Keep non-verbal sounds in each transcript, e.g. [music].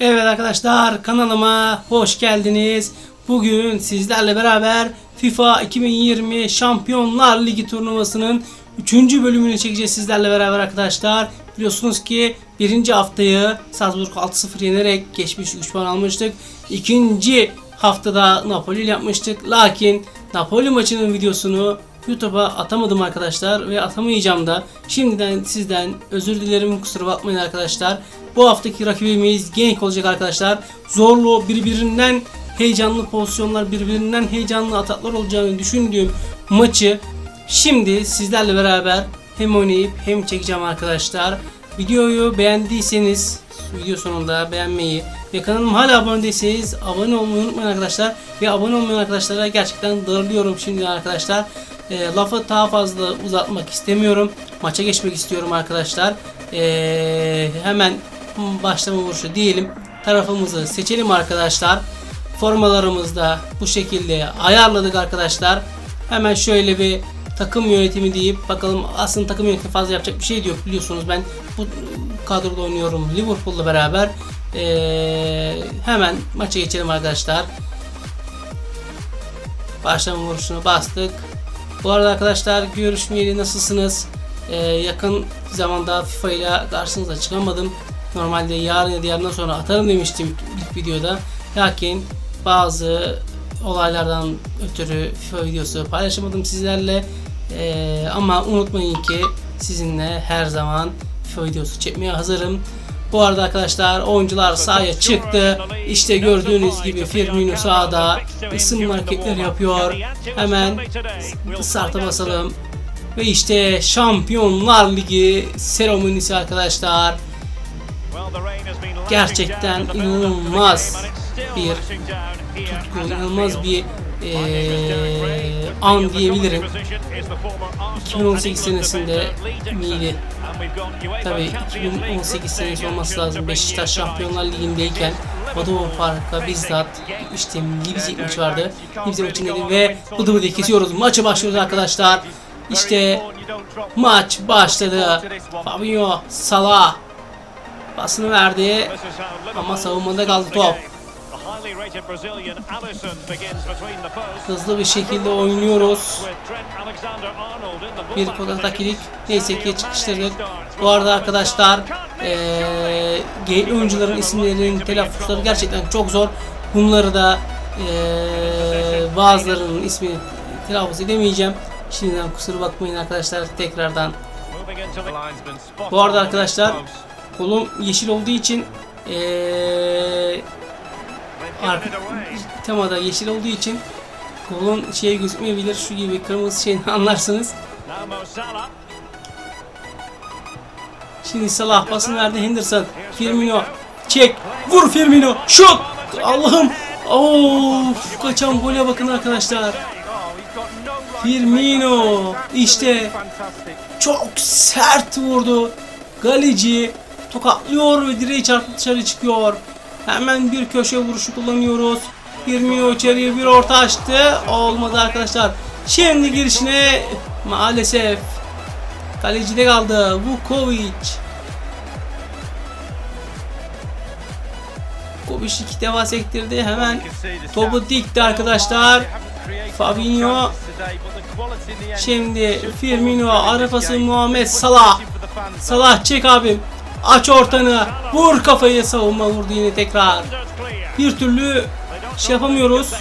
Evet arkadaşlar kanalıma hoş geldiniz. Bugün sizlerle beraber FIFA 2020 Şampiyonlar Ligi turnuvasının 3. bölümünü çekeceğiz sizlerle beraber arkadaşlar. Biliyorsunuz ki birinci haftayı Salzburg 6-0 yenerek geçmiş 3 puan almıştık. İkinci haftada Napoli yapmıştık. Lakin Napoli maçının videosunu YouTube'a atamadım arkadaşlar ve atamayacağım da. Şimdiden sizden özür dilerim kusura bakmayın arkadaşlar. Bu haftaki rakibimiz Genk olacak arkadaşlar. Zorlu birbirinden heyecanlı pozisyonlar, birbirinden heyecanlı ataklar olacağını düşündüğüm maçı şimdi sizlerle beraber hem oynayıp hem çekeceğim arkadaşlar. Videoyu beğendiyseniz video sonunda beğenmeyi ve kanalıma hala abone değilseniz abone olmayı unutmayın arkadaşlar. Ve abone olmayan arkadaşlara gerçekten darılıyorum şimdi arkadaşlar. E, lafı daha fazla uzatmak istemiyorum. Maça geçmek istiyorum arkadaşlar. E, hemen başlama vuruşu diyelim. Tarafımızı seçelim arkadaşlar. Formalarımızı da bu şekilde ayarladık arkadaşlar. Hemen şöyle bir takım yönetimi deyip bakalım aslında takım yönetimi fazla yapacak bir şey de yok biliyorsunuz ben bu kadroda oynuyorum Liverpool'la beraber Ee, hemen maça geçelim arkadaşlar başlama vuruşunu bastık bu arada arkadaşlar görüşmeyeli nasılsınız Ee, yakın zamanda FIFA ile karşınıza çıkamadım normalde yarın ya da yarından sonra atarım demiştim ilk videoda lakin bazı olaylardan ötürü FIFA videosu paylaşamadım sizlerle. Ee, ama unutmayın ki sizinle her zaman FIFA videosu çekmeye hazırım. Bu arada arkadaşlar oyuncular sahaya çıktı. İşte gördüğünüz gibi Firmino sahada ısınma hareketleri yapıyor. Hemen starta basalım. Ve işte Şampiyonlar Ligi seremonisi arkadaşlar. Gerçekten inanılmaz bir tutku, inanılmaz bir eee, an diyebilirim. 2018 senesinde miydi? Tabii 2018 senesi olması lazım. Beşiktaş Şampiyonlar Ligi'ndeyken Bodrum Park'a bizzat işte Leipzig maçı vardı. Leipzig maçını dedim ve bu da kesiyoruz. Maça başlıyoruz arkadaşlar. İşte maç başladı. Fabinho Salah pasını verdi ama savunmada kaldı top. Hızlı bir şekilde oynuyoruz. Bir kontratak ilik. Neyse ki çıkıştırdık. Bu arada arkadaşlar eee genç oyuncuların isimlerinin telaffuzları gerçekten çok zor. Bunları da eee bazılarının ismini telaffuz edemeyeceğim. Şimdiden kusura bakmayın arkadaşlar tekrardan. Bu arada arkadaşlar kolum yeşil olduğu için eee arka temada yeşil olduğu için kolun şey gözükmeyebilir şu gibi kırmızı şeyini [laughs] anlarsınız. Şimdi Salah pasını verdi Henderson. Firmino çek. Vur Firmino. Şut. Allah'ım. Of kaçan gole bakın arkadaşlar. Firmino işte çok sert vurdu. Galeci tokatlıyor ve direği çarpıp dışarı çıkıyor. Hemen bir köşe vuruşu kullanıyoruz. Firmino içeriye bir orta açtı. Olmadı arkadaşlar. Şimdi girişine maalesef kalecide kaldı. Vukovic. Vukovic iki defa sektirdi. Hemen topu dikti arkadaşlar. Fabinho. Şimdi Firmino arafası Muhammed Salah. Salah çek abim. Aç ortanı. Vur kafayı savunma vurdu yine tekrar. Bir türlü şey yapamıyoruz.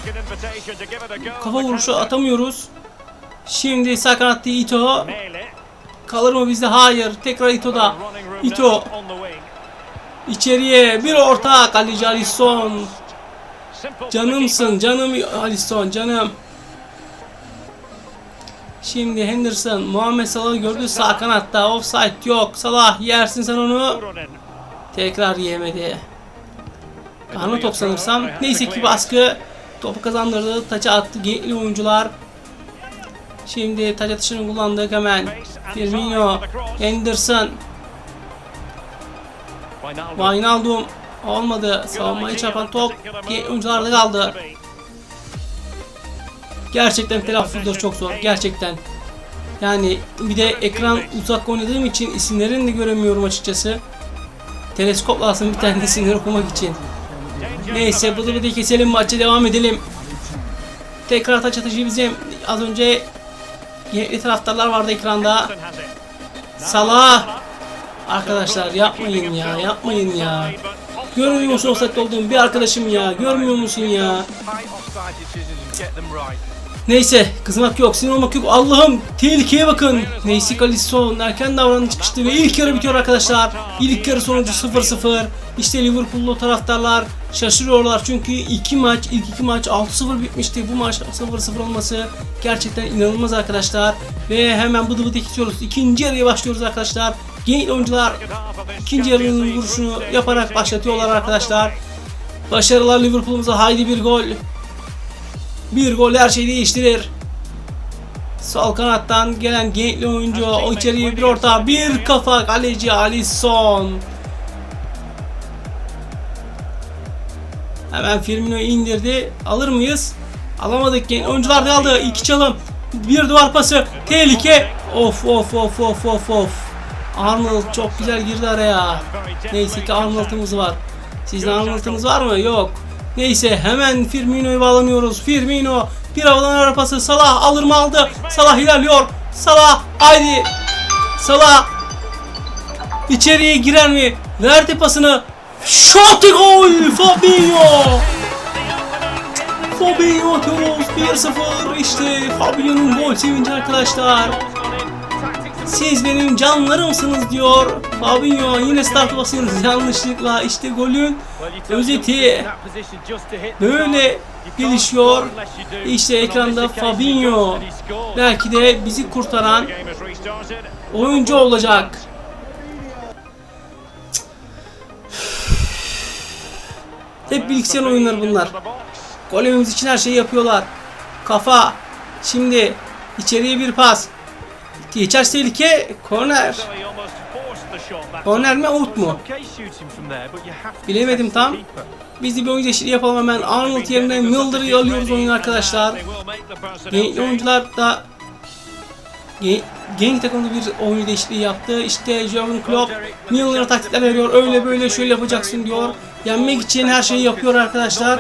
Kafa vuruşu atamıyoruz. Şimdi Sakati Ito. Kalır mı bizde? Hayır. Tekrar Ito'da. Ito içeriye bir orta kaleci Alisson. Canımsın canım Alisson canım. Şimdi Henderson Muhammed Salah'ı gördü sağ kanatta offside yok. Salah yersin sen onu. Tekrar yemedi. Karnı top sanırsam. Neyse ki baskı topu kazandırdı. Taça attı gençli oyuncular. Şimdi taç atışını kullandık hemen. Firmino Henderson. Wijnaldum. Olmadı. Savunmayı çarpan top genç oyuncularda kaldı Gerçekten telaffuzları çok zor. Gerçekten. Yani bir de ekran uzak oynadığım için isimlerini de göremiyorum açıkçası. Teleskop lazım bir tane sinir okumak için. Neyse bunu da keselim maça devam edelim. Tekrar taç atışı bizim. Az önce Yenetli taraftarlar vardı ekranda. Salah. Arkadaşlar yapmayın ya yapmayın ya. Görmüyor musun offside olduğum bir arkadaşım ya. Görmüyor musun ya? Neyse kızmak yok sinir olmak yok. Allah'ım tehlikeye bakın. Neyse Alisson erken davranış çıkıştı ve ilk yarı bitiyor arkadaşlar. İlk yarı sonucu 0-0 İşte Liverpool'lu taraftarlar şaşırıyorlar çünkü iki maç ilk iki maç 6-0 bitmişti. Bu maç 0-0 olması gerçekten inanılmaz arkadaşlar. Ve hemen bıdı bıdı geçiyoruz ikinci yarıya başlıyoruz arkadaşlar. Genç oyuncular ikinci yarının vuruşunu yaparak başlatıyorlar arkadaşlar. Başarılar Liverpool'umuza. Haydi bir gol bir gol her şeyi değiştirir. Sol kanattan gelen gençli oyuncu o içeriye bir orta bir kafa kaleci Alisson. Hemen Firmino indirdi. Alır mıyız? Alamadık. Genç oyuncular da aldı. İki çalım. Bir duvar pası. Tehlike. Of of of of of of. Arnold çok güzel girdi araya. Neyse ki Arnold'umuz var. Sizin Arnold'unuz var mı? Yok. Neyse hemen Firmino'yu bağlanıyoruz. Firmino bir havadan ara pası. Salah alır mı aldı. Salah ilerliyor. Salah haydi. Salah içeriye girer mi? Verdi pasını. Şut gol Fabinho. Fabinho atıyoruz 1-0 işte Fabinho'nun gol sevinci arkadaşlar. Siz benim canlarımsınız diyor. Fabinho yine start basıyoruz yanlışlıkla. İşte golün özeti böyle gelişiyor. İşte ekranda Fabinho belki de bizi kurtaran oyuncu olacak. Hep bilgisayar oyunları bunlar. Golümüz için her şeyi yapıyorlar. Kafa. Şimdi içeriye bir pas. Geçer tehlike. Korner. Korner mi out mu? Bilemedim tam. Biz de bir oyun değişikliği yapalım hemen. Arnold yerine Miller'ı alıyoruz oyun arkadaşlar. Genç oyuncular da Gen- Genç takımda bir oyun değişikliği yaptı. İşte Jurgen Klopp Miller'a taktikler veriyor. Öyle böyle şöyle yapacaksın diyor. Yenmek için her şeyi yapıyor arkadaşlar.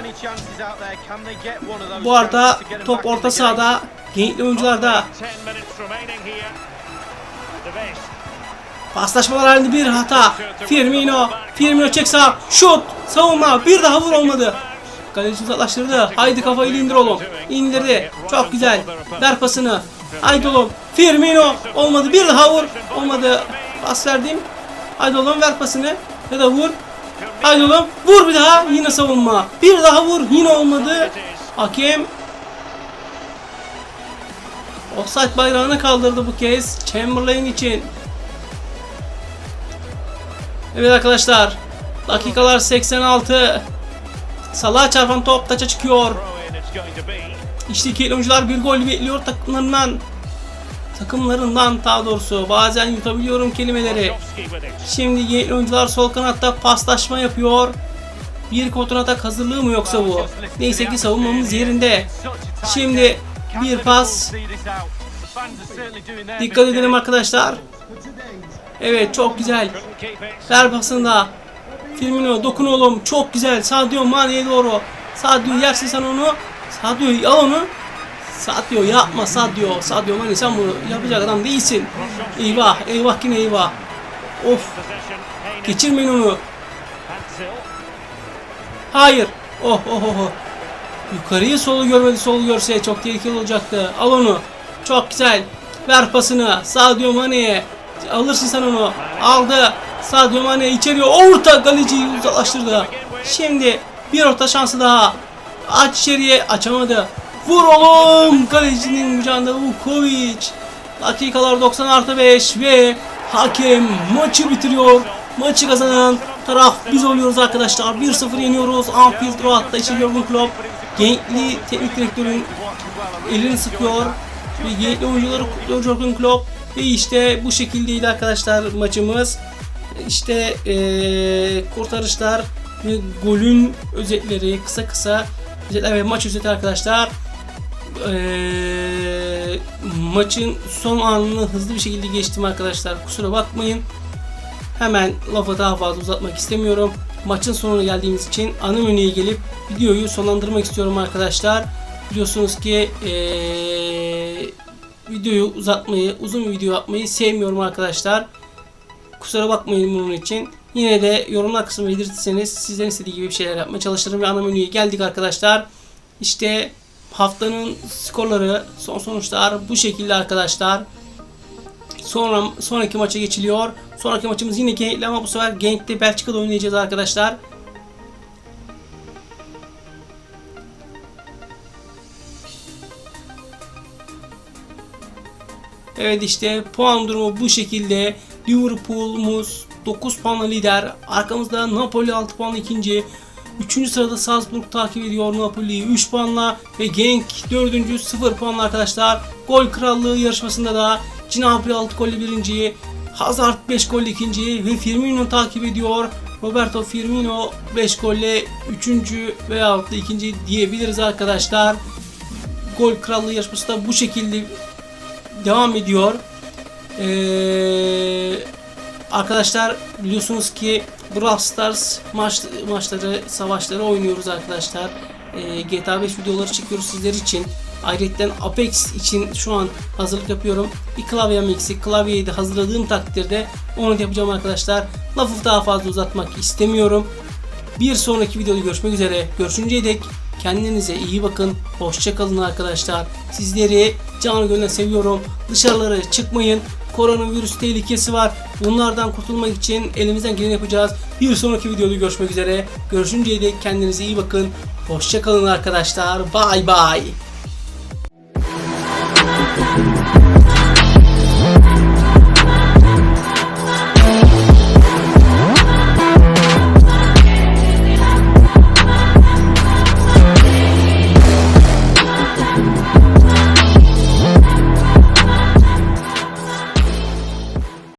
Bu arada top orta sahada. Gençli oyuncular da Paslaşmalar halinde bir hata. Firmino. Firmino çek sağ. Şut. Savunma. Bir daha vur olmadı. Kaleci uzaklaştırdı. Haydi kafayı indir oğlum. İndirdi. Çok güzel. Ver pasını. Haydi oğlum. Firmino. Olmadı. Bir daha vur. Olmadı. Pas verdim. Haydi oğlum ver pasını. Ya da vur. Haydi oğlum. Vur bir daha. Yine savunma. Bir daha vur. Yine olmadı. Hakem Offside bayrağını kaldırdı bu kez Chamberlain için. Evet arkadaşlar. Dakikalar 86. Salah çarpan top taça çıkıyor. İşte iki oyuncular bir gol bekliyor takımlarından. Takımlarından daha doğrusu. Bazen yutabiliyorum kelimeleri. Şimdi yeni oyuncular sol kanatta paslaşma yapıyor. Bir kontratak hazırlığı mı yoksa bu? Neyse ki savunmamız yerinde. Şimdi bir pas. Dikkat edelim arkadaşlar. Evet çok güzel. Ver pasında. Firmino dokun oğlum. Çok güzel. Sadio Mane'ye doğru. Sadio yersin sen onu. Sadio al onu. Sadio yapma Sadio. Sadio Mane sen bunu yapacak adam değilsin. Eyvah eyvah yine eyvah. Of. Geçirmeyin onu. Hayır. Oh oh oh. oh. Yukarıyı solu görmedi solu görse çok tehlikeli olacaktı. Al onu. Çok güzel. Ver pasını. Sadio Mane'ye. Alırsın sen onu. Aldı. Sadio Mane içeriye orta kaleciyi uzaklaştırdı. Şimdi bir orta şansı daha. Aç içeriye açamadı. Vur oğlum kalecinin mücadelede Vukovic. Dakikalar 90 artı 5 ve hakem maçı bitiriyor. Maçı kazanan taraf biz oluyoruz arkadaşlar. 1-0 yeniyoruz. Anfield Road'da işte Jurgen Klopp gençli teknik direktörün elini sıkıyor. Ve gençli oyuncuları kutluyor Jurgen Klopp. Ve işte bu şekildeydi arkadaşlar maçımız. İşte eee, kurtarışlar ve golün özetleri kısa kısa özetler ve maç özeti arkadaşlar. Eee, maçın son anını hızlı bir şekilde geçtim arkadaşlar. Kusura bakmayın. Hemen lafı daha fazla uzatmak istemiyorum. Maçın sonuna geldiğimiz için ana menüye gelip videoyu sonlandırmak istiyorum arkadaşlar. Biliyorsunuz ki eee, videoyu uzatmayı, uzun bir video yapmayı sevmiyorum arkadaşlar. Kusura bakmayın bunun için. Yine de yorumlar kısmına belirtirseniz sizlerin istediği gibi bir şeyler yapmaya çalışırım ve ana menüye geldik arkadaşlar. İşte haftanın skorları, son sonuçlar bu şekilde arkadaşlar. Sonra sonraki maça geçiliyor. Sonraki maçımız yine Genk ama bu sefer Genk'te Belçika'da oynayacağız arkadaşlar. Evet işte puan durumu bu şekilde. Liverpool'umuz 9 puanla lider. Arkamızda Napoli 6 puanla ikinci. 3. sırada Salzburg takip ediyor Napoli'yi 3 puanla ve Genk 4. 0 puanla arkadaşlar. Gol krallığı yarışmasında da Ginabri 6 golle birinci. Hazard 5 golle ikinci ve Firmino takip ediyor. Roberto Firmino 5 golle 3. veyahut da ikinci diyebiliriz arkadaşlar. Gol krallığı yarışması da bu şekilde devam ediyor. Ee, arkadaşlar biliyorsunuz ki Brawl Stars maç, maçları, savaşları oynuyoruz arkadaşlar. Ee, GTA 5 videoları çekiyoruz sizler için. Ayrıca Apex için şu an hazırlık yapıyorum. Bir klavyem eksik. Klavyeyi de hazırladığım takdirde onu da yapacağım arkadaşlar. Lafı daha fazla uzatmak istemiyorum. Bir sonraki videoda görüşmek üzere. Görüşünceye dek kendinize iyi bakın. Hoşçakalın arkadaşlar. Sizleri canı gönülden seviyorum. Dışarılara çıkmayın. Koronavirüs tehlikesi var. Bunlardan kurtulmak için elimizden geleni yapacağız. Bir sonraki videoda görüşmek üzere. Görüşünceye dek kendinize iyi bakın. Hoşçakalın arkadaşlar. Bay bay. Bye.